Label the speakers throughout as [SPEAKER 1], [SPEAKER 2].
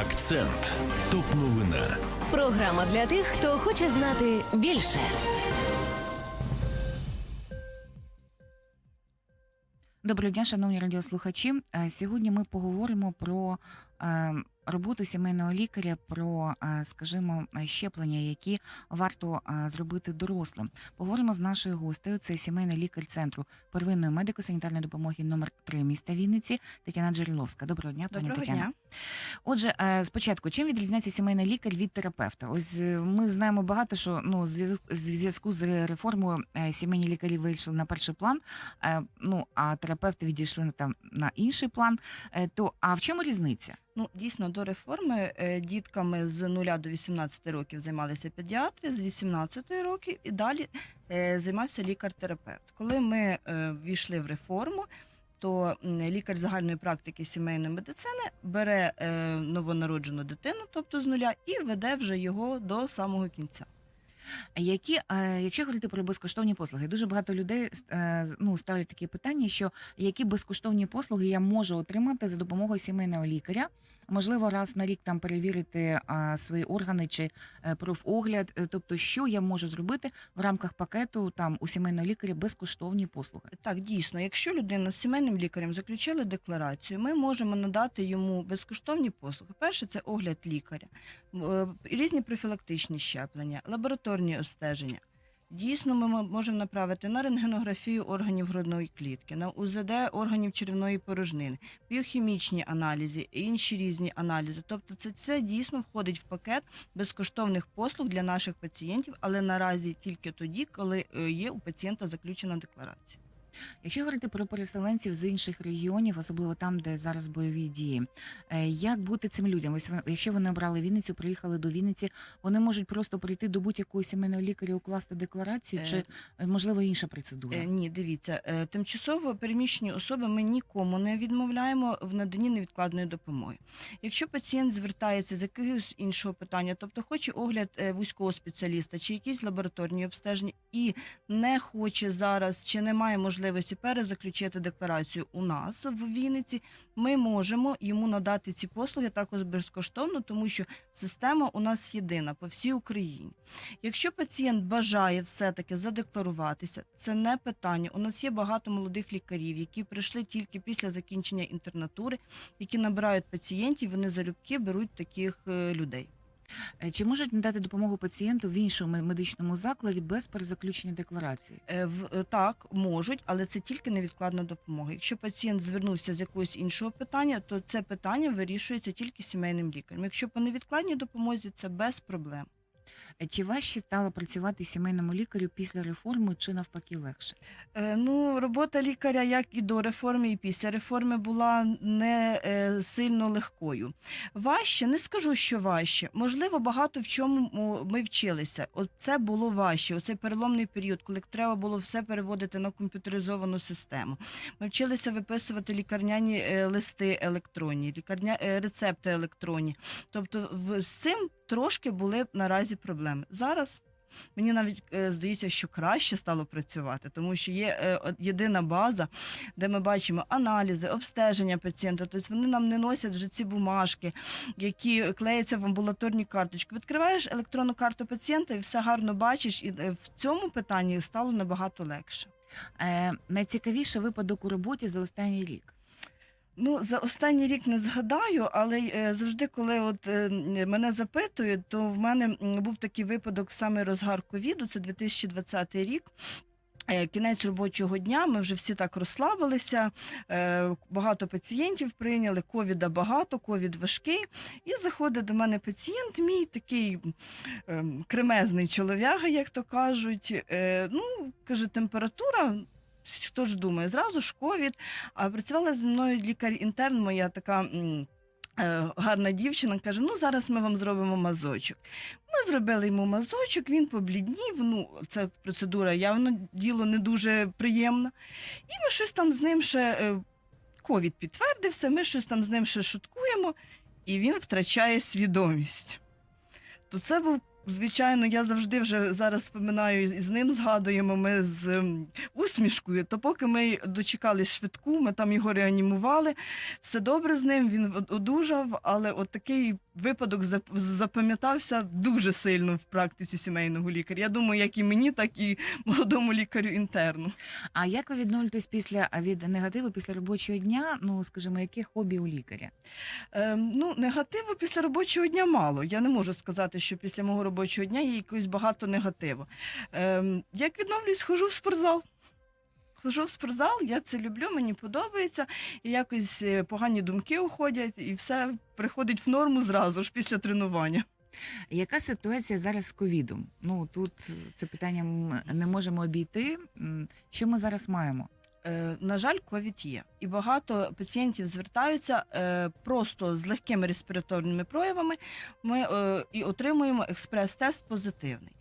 [SPEAKER 1] Акцент. Топ новина.
[SPEAKER 2] Програма для тих, хто хоче знати більше.
[SPEAKER 3] Доброго дня, шановні радіослухачі. Е, Сьогодні ми поговоримо про е, роботу сімейного лікаря, про, е, скажімо, щеплення, які варто е, зробити дорослим. Поговоримо з нашою гостею. Це сімейний лікар центру первинної медико-санітарної допомоги номер 3 міста Вінниці Тетяна Джереловська. Доброго дня, пані
[SPEAKER 4] Доброго
[SPEAKER 3] Тетяна.
[SPEAKER 4] дня.
[SPEAKER 3] Отже, е, спочатку, чим відрізняється сімейний лікар від терапевта? Ось ми знаємо багато, що ну зв'язку- з реформою сімейні лікарі вийшли на перший план. Ну а терапевти відійшли там на інший план. То а в чому різниця?
[SPEAKER 4] Ну дійсно до реформи е, дітками з 0 до 18 років займалися педіатри, з 18 років і далі е, займався лікар-терапевт. Коли ми е, ввійшли в реформу, то лікар загальної практики сімейної медицини бере новонароджену дитину, тобто з нуля, і веде вже його до самого кінця.
[SPEAKER 3] Які, якщо говорити про безкоштовні послуги, дуже багато людей ну, ставлять такі питання, що які безкоштовні послуги я можу отримати за допомогою сімейного лікаря. Можливо, раз на рік там перевірити свої органи чи е, профогляд. Е, Тобто, що я можу зробити в рамках пакету там у сімейного лікаря безкоштовні послуги.
[SPEAKER 4] Так, дійсно, якщо людина з сімейним лікарем заключила декларацію, ми можемо надати йому безкоштовні послуги. Перше це огляд лікаря, е, різні профілактичні щеплення, лабораторні обстеження. Дійсно, ми можемо направити на рентгенографію органів грудної клітки, на УЗД органів черевної порожнини, біохімічні аналізи, інші різні аналізи. Тобто, це, це дійсно входить в пакет безкоштовних послуг для наших пацієнтів, але наразі тільки тоді, коли е, є у пацієнта заключена декларація.
[SPEAKER 3] Якщо говорити про переселенців з інших регіонів, особливо там, де зараз бойові дії, е, як бути цим людям? Ось якщо вони обрали Вінницю, приїхали до Вінниці, вони можуть просто прийти до будь-якого сімейного лікаря, укласти декларацію,
[SPEAKER 4] Е,
[SPEAKER 3] чи е, можливо інша процедура?
[SPEAKER 4] Е, Ні, дивіться, е, тимчасово переміщені особи ми нікому не відмовляємо в наданні невідкладної допомоги. Якщо пацієнт звертається з якогось іншого питання, тобто хоче огляд е, вузького спеціаліста чи якісь лабораторні обстеження, і не хоче зараз чи не має можливості перезаключити декларацію у нас в Вінниці, ми можемо йому надати ці послуги також безкоштовно, тому що система у нас єдина по всій Україні. Якщо пацієнт бажає все-таки задекларуватися, це не питання. У нас є багато молодих лікарів, які прийшли тільки після закінчення інтернатури, які набирають пацієнтів, вони залюбки беруть таких е, людей.
[SPEAKER 3] Е, Чи можуть надати допомогу пацієнту в іншому медичному закладі без перезаключення декларації?
[SPEAKER 4] Е, в- е, Так, можуть, але це тільки невідкладна допомога. Якщо пацієнт звернувся з якогось іншого питання, то це питання вирішується тільки сімейним лікарем. Якщо по невідкладній допомозі, це без проблем.
[SPEAKER 3] Е, Чи важче стало працювати сімейному лікарю після реформи, чи навпаки легше?
[SPEAKER 4] Е, Ну, робота лікаря, як і до реформи, і після реформи, була не е, сильно легкою. Важче, не скажу, що важче. Можливо, багато в чому ми вчилися. От це було важче. Оцей переломний період, коли треба було все переводити на комп'ютеризовану систему. Ми вчилися виписувати лікарняні е, листи електронні, лікарня е, рецепти електронні. Тобто, в, з цим трошки були наразі проблеми. Зараз Мені навіть е, здається, що краще стало працювати, тому що є е, єдина база, де ми бачимо аналізи, обстеження пацієнта. Тобто вони нам не носять вже ці бумажки, які клеяться в амбулаторні карточки. Відкриваєш електронну карту пацієнта і все гарно бачиш, і е, в цьому питанні стало набагато легше.
[SPEAKER 3] Е, найцікавіший випадок у роботі за останній рік.
[SPEAKER 4] Ну, за останній рік не згадаю, але е, завжди, коли от е, мене запитують, то в мене був такий випадок саме розгар ковіду, це 2020 рік. Е, Кінець робочого дня, ми вже всі так розслабилися. Багато пацієнтів прийняли, ковіда багато, ковід важкий. І заходить до мене пацієнт, мій такий ем, кремезний чолов'яга, як то кажуть. Ну, каже, температура. Хто ж думає, зразу ж ковід. А працювала зі мною лікар-інтерн, моя така е, гарна дівчина, каже: ну зараз ми вам зробимо мазочок. Ми зробили йому мазочок, він побліднів. Ну, ця процедура явно діло не дуже приємна. І ми щось там з ним ще е, ковід підтвердився, ми щось там з ним ще шуткуємо, і він втрачає свідомість. То це був. Звичайно, я завжди вже зараз споминаю і з ним згадуємо. Ми з усмішкою. То поки ми дочекали швидку, ми там його реанімували. Все добре з ним, він од- одужав, але от такий випадок зап- запам'ятався дуже сильно в практиці сімейного лікаря. Я думаю, як і мені, так і молодому лікарю інтерну.
[SPEAKER 3] А як ви відновлюєтесь після від негативу після робочого дня? Ну скажімо, яке хобі у лікаря?
[SPEAKER 4] Ем, ну, негативу після робочого дня мало. Я не можу сказати, що після мого робочого дня є якось багато негативу. Ем, як відновлюсь, хожу в спортзал. Хожу в спортзал, я це люблю, мені подобається, і якось е, погані думки уходять, і все приходить в норму зразу ж після тренування.
[SPEAKER 3] Яка ситуація зараз з ковідом? Ну тут це питання не можемо обійти. Що ми зараз маємо?
[SPEAKER 4] Е, на жаль, ковід є, і багато пацієнтів звертаються е, просто з легкими респіраторними проявами. Ми е, і отримуємо експрес-тест позитивний.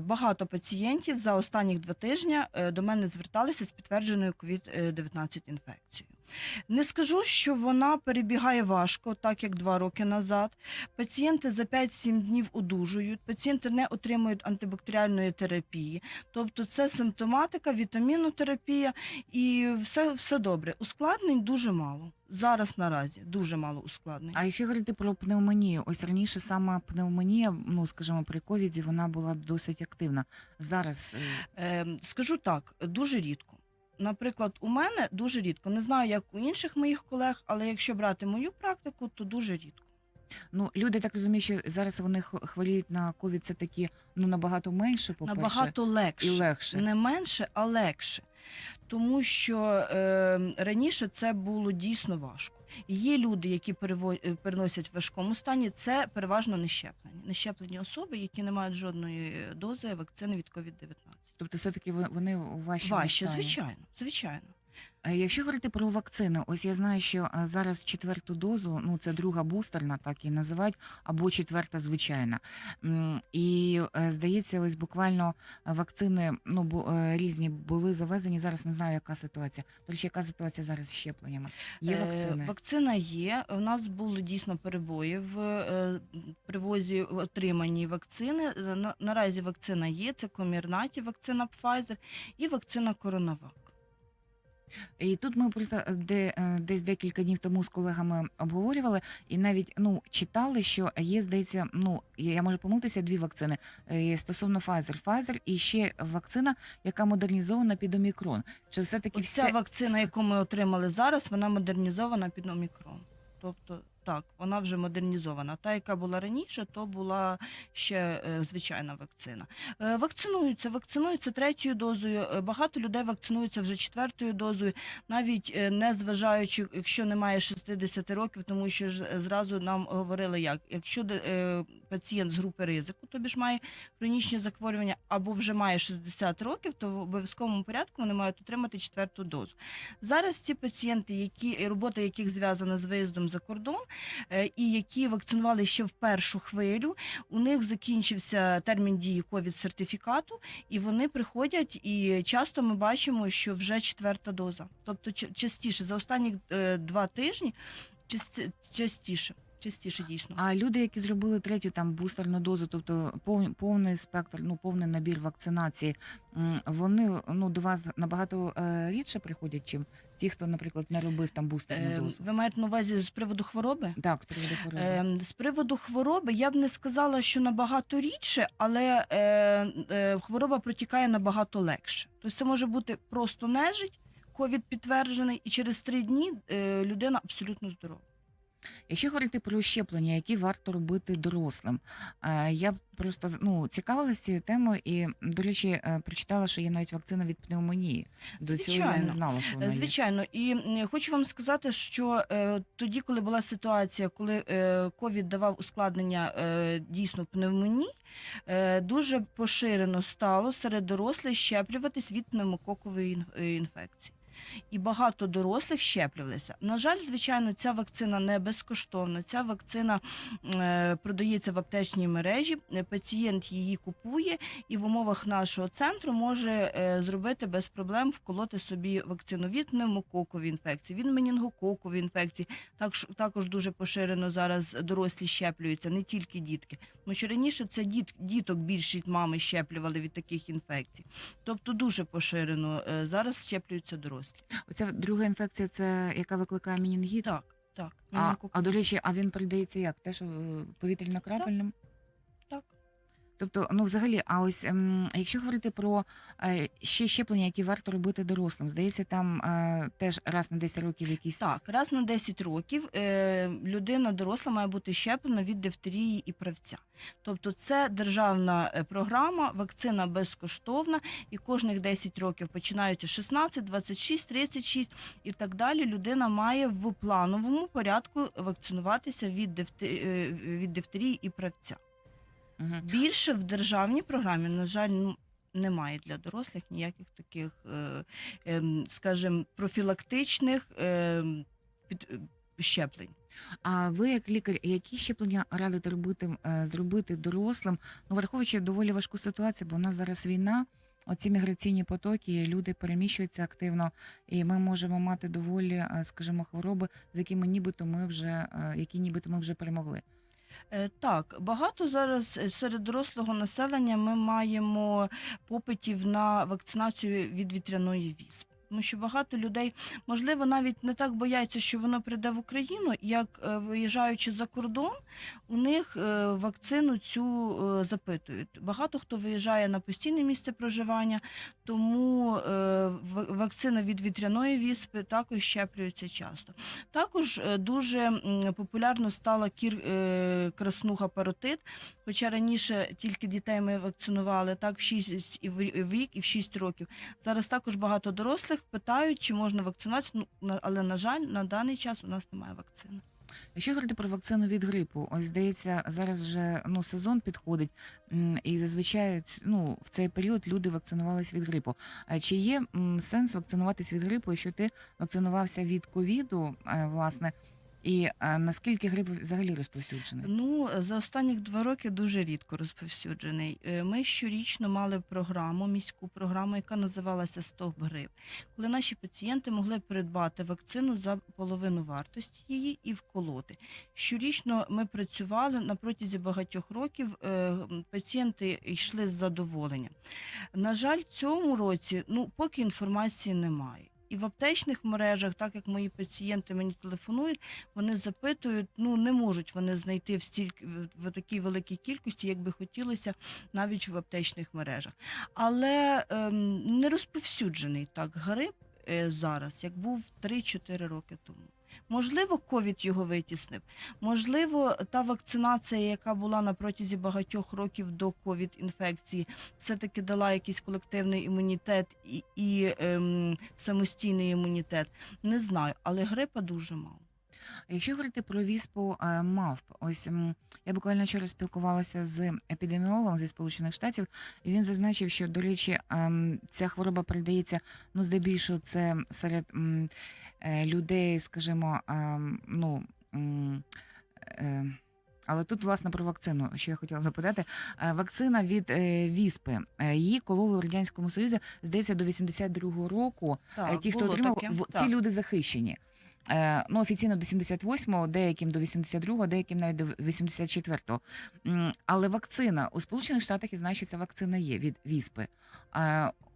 [SPEAKER 4] Багато пацієнтів за останні два тижні до мене зверталися з підтвердженою COVID-19 інфекцією. Не скажу, що вона перебігає важко, так як два роки назад. Пацієнти за 5-7 днів одужують, пацієнти не отримують антибактеріальної терапії. Тобто це симптоматика, вітамінотерапія і все, все добре. Ускладнень дуже мало. Зараз наразі дуже мало ускладнень.
[SPEAKER 3] А якщо говорити про пневмонію, ось раніше саме пневмонія, ну скажімо, при ковіді вона була досить активна. Зараз е,
[SPEAKER 4] Е, скажу так, дуже рідко. Наприклад, у мене дуже рідко. Не знаю, як у інших моїх колег, але якщо брати мою практику, то дуже рідко.
[SPEAKER 3] ну люди так розуміють, що зараз вони хворіють на ковід, це такі ну набагато менше, по перше,
[SPEAKER 4] Набагато легше.
[SPEAKER 3] і легше.
[SPEAKER 4] Не менше, а легше. Тому що е, раніше це було дійсно важко. Є люди, які перево- е, переносять в важкому стані, це переважно нещеплені. Нещеплені особи, які не мають жодної дози вакцини від COVID-19.
[SPEAKER 3] Тобто, все таки вони у вашій
[SPEAKER 4] Важче, звичайно, звичайно.
[SPEAKER 3] Е, Якщо говорити про вакцини, ось я знаю, що е, зараз четверту дозу, ну це друга бустерна, так і називають, або четверта звичайна. І е, здається, ось буквально вакцини ну бу- різні були завезені. Зараз не знаю, яка ситуація. Речі, яка ситуація зараз з щепленнями? Є вакцини?
[SPEAKER 4] Вакцина є. У нас були дійсно перебої в привозі в отриманні вакцини. На, наразі вакцина є. Це Комірнаті, вакцина Pfizer і вакцина Коронавак.
[SPEAKER 3] І тут ми просто е, де е, десь декілька днів тому з колегами обговорювали, і навіть ну читали, що є, здається, ну я можу помилитися, дві вакцини е, стосовно Pfizer. Pfizer і ще вакцина, яка модернізована під омікрон. Чи все таки
[SPEAKER 4] вся
[SPEAKER 3] все
[SPEAKER 4] вакцина, яку ми отримали зараз, вона модернізована під омікрон. Тобто, так, вона вже модернізована. Та, яка була раніше, то була ще е, звичайна вакцина. Е, вакцинуються, вакцинуються третьою дозою. Е, Багато людей вакцинуються вже четвертою дозою, навіть не зважаючи, якщо немає 60 років, тому що ж зразу нам говорили, як якщо де- пацієнт з групи ризику, тобі ж має хронічні захворювання, або вже має 60 років, то в обов'язковому порядку вони мають отримати четверту дозу. Зараз ці пацієнти, які робота яких зв'язана з виїздом за кордон, е, і які вакцинували ще в першу хвилю, у них закінчився термін дії ковід сертифікату, і вони приходять. І часто ми бачимо, що вже четверта доза. Тобто частіше за останні е, два тижні, частіше, частіше дійсно.
[SPEAKER 3] А люди, які зробили третю там бустерну дозу, тобто пов- повний спектр, ну повний набір вакцинації, вони ну до вас набагато е, рідше приходять, чим ті, хто, наприклад, не робив там бустерну
[SPEAKER 4] Е,
[SPEAKER 3] дозу.
[SPEAKER 4] ви маєте на увазі з приводу хвороби?
[SPEAKER 3] Так, з приводу хвороби.
[SPEAKER 4] Ем, З приводу хвороби я б не сказала, що набагато рідше, але е, хвороба протікає набагато легше. Тобто це може бути просто нежить, ковід підтверджений, і через три дні людина абсолютно здорова.
[SPEAKER 3] Якщо говорити про щеплення, які варто робити дорослим, е, я просто ну цікавилася цією темою, і до речі, е, прочитала, що є навіть вакцина від пневмонії. До цього я не
[SPEAKER 4] Звичайно.
[SPEAKER 3] знала, що вона
[SPEAKER 4] Е,
[SPEAKER 3] є.
[SPEAKER 4] Звичайно, і хочу вам сказати, що е, тоді, коли була ситуація, коли е, ковід давав ускладнення е, дійсно пневмоній, е, дуже поширено стало серед дорослих щеплюватись від пневмококової е, інфекції. І багато дорослих щеплювалися. На жаль, звичайно, ця вакцина не безкоштовна. Ця вакцина е, продається в аптечній мережі. Пацієнт її купує і в умовах нашого центру може е, зробити без проблем вколоти собі вакцину від пневмококової інфекції, від менінгококової інфекції. Так, ш- також дуже поширено зараз дорослі щеплюються, не тільки дітки. Тому що раніше це діт, діток більшість мами щеплювали від таких інфекцій. Тобто дуже поширено е, зараз щеплюються дорослі.
[SPEAKER 3] Оця друга інфекція, це яка викликає менінгіт?
[SPEAKER 4] Так. Так,
[SPEAKER 3] А, а до речі, а він передається як? Теж е, повітряно-крапельним? Тобто, ну взагалі, а ось ем, якщо говорити про е, ще щеплення, які варто робити дорослим, здається, там е, теж раз на 10 років якісь
[SPEAKER 4] Так, раз на 10 років е, людина доросла має бути щеплена від дифтерії і правця. Тобто це державна програма, вакцина безкоштовна, і кожних 10 років, починаючи з 16, 26, 36 і так далі, людина має в плановому порядку вакцинуватися від, дифте- е, від дифтерії і правця.
[SPEAKER 3] Мгм.
[SPEAKER 4] Більше в державній програмі, на жаль, ну, немає для дорослих ніяких таких, е, ем, скажімо, профілактичних ем, е, щеплень.
[SPEAKER 3] А ви, як лікар, які щеплення радите робити е, зробити дорослим? Ну, враховуючи доволі важку ситуацію, бо у нас зараз війна. Оці міграційні потоки, люди переміщуються активно, і ми можемо мати доволі, скажімо, хвороби, з якими нібито ми вже які нібито ми вже перемогли.
[SPEAKER 4] Е, Так, багато зараз е, серед дорослого населення ми маємо попитів на вакцинацію від вітряної віспи. Тому що багато людей, можливо, навіть не так бояться, що воно прийде в Україну, як е, виїжджаючи за кордон, у них е, вакцину цю е, запитують. Багато хто виїжджає на постійне місце проживання, тому вакцина від вітряної віспи також щеплюється часто. Також дуже популярно стала кір, краснуха паротит, хоча раніше тільки дітей ми вакцинували так в 6 і в і в рік, і в 6 років. Зараз також багато дорослих питають, чи можна вакцинуватися, ну, але, на жаль, на даний час у нас немає вакцини.
[SPEAKER 3] Якщо говорити про вакцину від грипу, ось здається, зараз вже ну сезон підходить, і зазвичай ну в цей період люди вакцинувалися від грипу. А чи є сенс вакцинуватись від грипу, якщо ти вакцинувався від ковіду, е, власне, і е, наскільки грип взагалі розповсюджений?
[SPEAKER 4] Ну, за останні два роки дуже рідко розповсюджений. Е, Ми щорічно мали програму, міську програму, яка називалася Стоп грип, коли наші пацієнти могли придбати вакцину за половину вартості її і вколоти. Щорічно ми працювали на протязі багатьох років. е, Пацієнти йшли з задоволенням. На жаль, цьому році ну поки інформації немає. І в аптечних мережах, так як мої пацієнти мені телефонують, вони запитують, ну не можуть вони знайти в стільки в, такій великій кількості, як би хотілося, навіть в аптечних мережах. Але ем, не розповсюджений так грип е, зараз, як був 3-4 роки тому. Можливо, ковід його витіснив. Можливо, та вакцинація, яка була на протязі багатьох років до ковід-інфекції, все-таки дала якийсь колективний імунітет і, і ем, самостійний імунітет. Не знаю, але грипа дуже мало.
[SPEAKER 3] Якщо говорити про віспу е, мавп, ось я буквально вчора спілкувалася з епідеміологом зі Сполучених Штатів, і він зазначив, що до речі, ем, ця хвороба передається ну здебільшого це серед е, людей, скажімо, ем, ну. е, але тут, власне, про вакцину, що я хотіла запитати. Вакцина від віспи. Її кололи у радянському союзі, здається, до 82-го року. Е, Ті, хто отримав,
[SPEAKER 4] таке.
[SPEAKER 3] в-
[SPEAKER 4] Так.
[SPEAKER 3] ці люди захищені. Е, ну, офіційно до 78-го, деяким до 82-го, деяким навіть до 84-го. Але вакцина у Сполучених Штатах, і значиться вакцина є від віспи.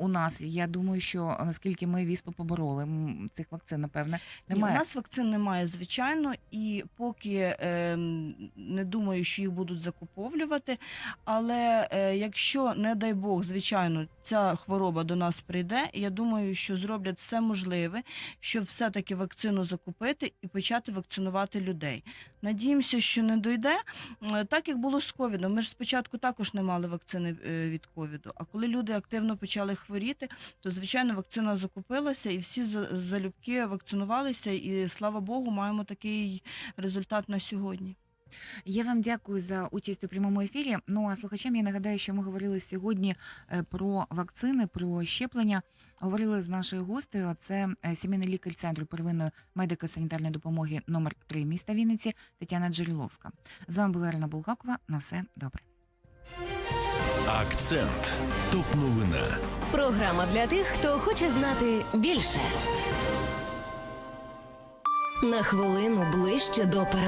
[SPEAKER 3] Е, у нас, я думаю, що наскільки ми віспу побороли, цих вакцин, напевне,
[SPEAKER 4] Ні,
[SPEAKER 3] немає.
[SPEAKER 4] у нас вакцин немає, звичайно, і поки ем, не думаю, що їх будуть закуповлювати. Але е, якщо, не дай Бог, звичайно, ця хвороба до нас прийде, я думаю, що зроблять все можливе, щоб все-таки вакцину закупити і почати вакцинувати людей. Надіємося, що не дойде. Е, Так як було з ковідом. Ми ж спочатку також не мали вакцини е, від ковіду. А коли люди активно почали хворіти, то звичайно вакцина закупилася, і всі за- залюбки вакцинувалися. І слава Богу, маємо такий результат на сьогодні.
[SPEAKER 3] Я вам дякую за участь у прямому ефірі. Ну а слухачам я нагадаю, що ми говорили сьогодні е, про вакцини, про щеплення. Говорили з нашою гостею. Це е, сімейний лікар центру первинної медико-санітарної допомоги номер 3 міста Вінниці Тетяна Джереловська. З вами була Ірина Булгакова. На все добре.
[SPEAKER 1] Акцент. Топ новина.
[SPEAKER 2] Програма для тих, хто хоче знати більше. На хвилину ближче до перемоги.